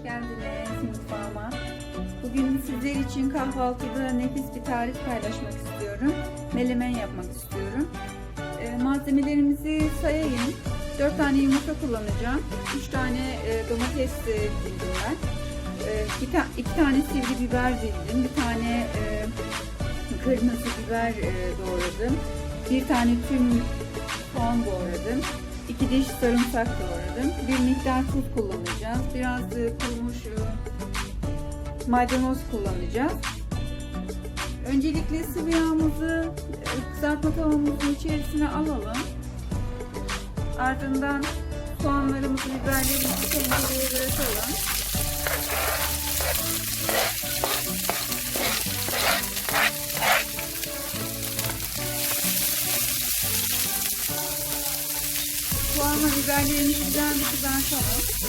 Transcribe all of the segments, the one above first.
hoş geldiniz mutfağıma. Bugün sizler için kahvaltıda nefis bir tarif paylaşmak istiyorum. Melemen yapmak istiyorum. Ee, malzemelerimizi sayayım. 4 tane yumurta kullanacağım. 3 tane e, domates e, dildim ben. 2 tane sivri biber dildim. Bir tane e, kırmızı biber doğradım. Bir tane tüm soğan doğradım. 2 diş sarımsak doğradım. Bir miktar tuz kullanacağız. Biraz e, kurumuş e, maydanoz kullanacağız. Öncelikle sıvı yağımızı e, kızartma tavamızın içerisine alalım. Ardından soğanlarımızı, biberlerimizi tencereye bırakalım. Soğanla biberlerimizi güzel bir kızartalım.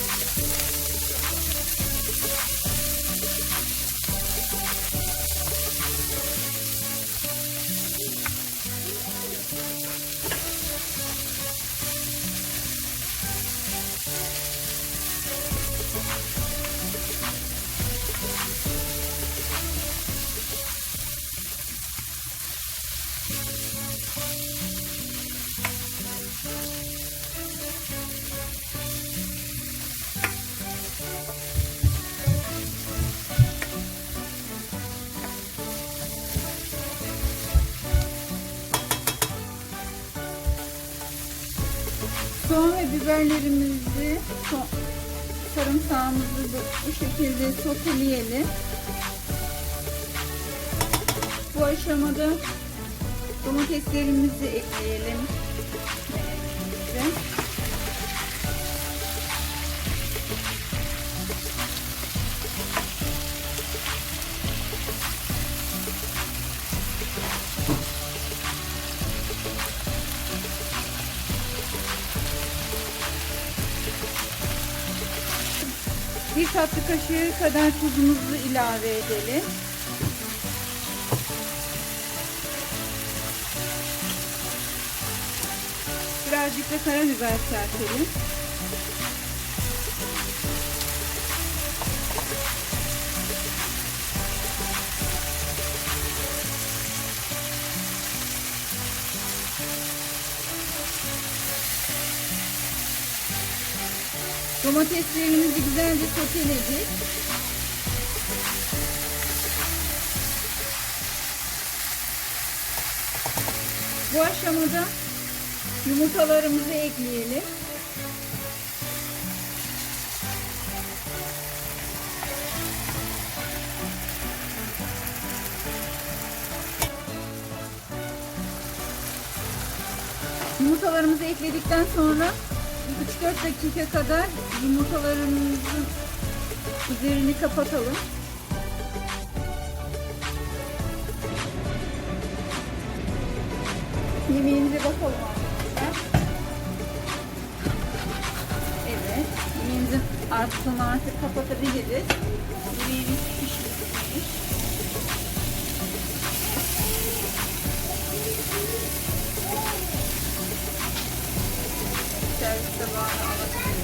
Soğan ve biberlerimizi, sarımsağımızı bu şekilde soteleyelim. Bu aşamada domateslerimizi ekleyelim. Bir tatlı kaşığı kadar tuzumuzu ilave edelim. Birazcık da karabiber serpelim. Domateslerimizi güzelce soteledik. Bu aşamada yumurtalarımızı ekleyelim. Yumurtalarımızı ekledikten sonra 3-4 dakika kadar yumurtalarımızın üzerini kapatalım. Yemeğimize bakalım arkadaşlar. Evet, yemeğimizin altını artık kapatabiliriz. Yemeğimiz servis tabağına alabiliriz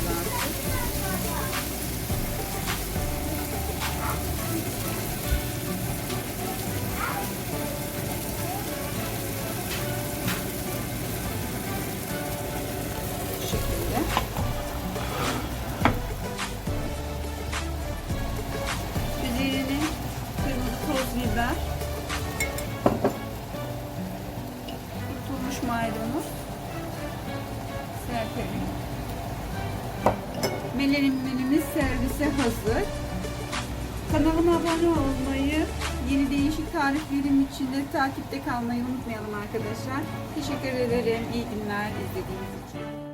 şekilde. Üzerine kırmızı toz biber, tutulmuş maydanoz, serpelim. Menemenimiz servise hazır. Kanalıma abone olmayı, yeni değişik tariflerim için de takipte kalmayı unutmayalım arkadaşlar. Teşekkür ederim. İyi günler izlediğiniz için.